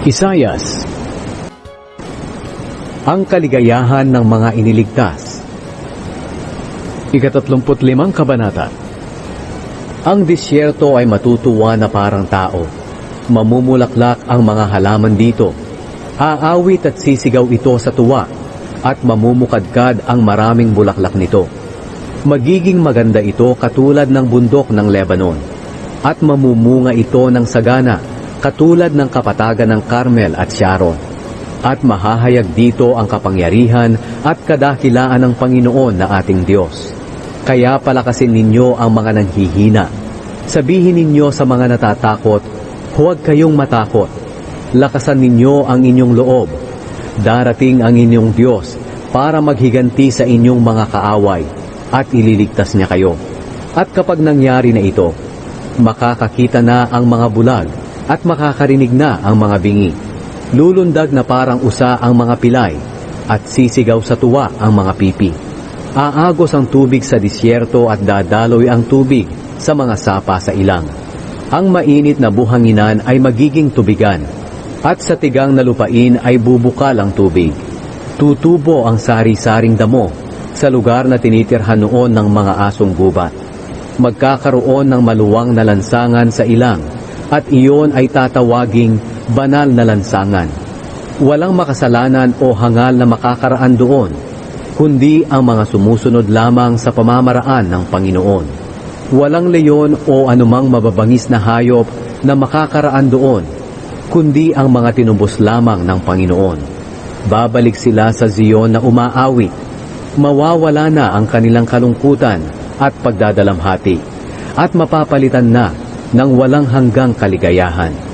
Isayas Ang kaligayahan ng mga iniligtas Ikatatlumput limang kabanata Ang disyerto ay matutuwa na parang tao. Mamumulaklak ang mga halaman dito. Aawit at sisigaw ito sa tuwa at mamumukadkad ang maraming bulaklak nito. Magiging maganda ito katulad ng bundok ng Lebanon at mamumunga ito ng sagana katulad ng kapatagan ng Carmel at Sharon. At mahahayag dito ang kapangyarihan at kadakilaan ng Panginoon na ating Diyos. Kaya palakasin ninyo ang mga nanghihina. Sabihin ninyo sa mga natatakot, huwag kayong matakot. Lakasan ninyo ang inyong loob. Darating ang inyong Diyos para maghiganti sa inyong mga kaaway at ililigtas niya kayo. At kapag nangyari na ito, makakakita na ang mga bulag at makakarinig na ang mga bingi. Lulundag na parang usa ang mga pilay at sisigaw sa tuwa ang mga pipi. Aagos ang tubig sa disyerto at dadaloy ang tubig sa mga sapa sa ilang. Ang mainit na buhanginan ay magiging tubigan at sa tigang na lupain ay bubukal ang tubig. Tutubo ang sari-saring damo sa lugar na tinitirhan noon ng mga asong gubat. Magkakaroon ng maluwang na lansangan sa ilang at iyon ay tatawaging banal na lansangan. Walang makasalanan o hangal na makakaraan doon, kundi ang mga sumusunod lamang sa pamamaraan ng Panginoon. Walang leyon o anumang mababangis na hayop na makakaraan doon, kundi ang mga tinubos lamang ng Panginoon. Babalik sila sa Zion na umaawit. Mawawala na ang kanilang kalungkutan at pagdadalamhati at mapapalitan na ng walang hanggang kaligayahan.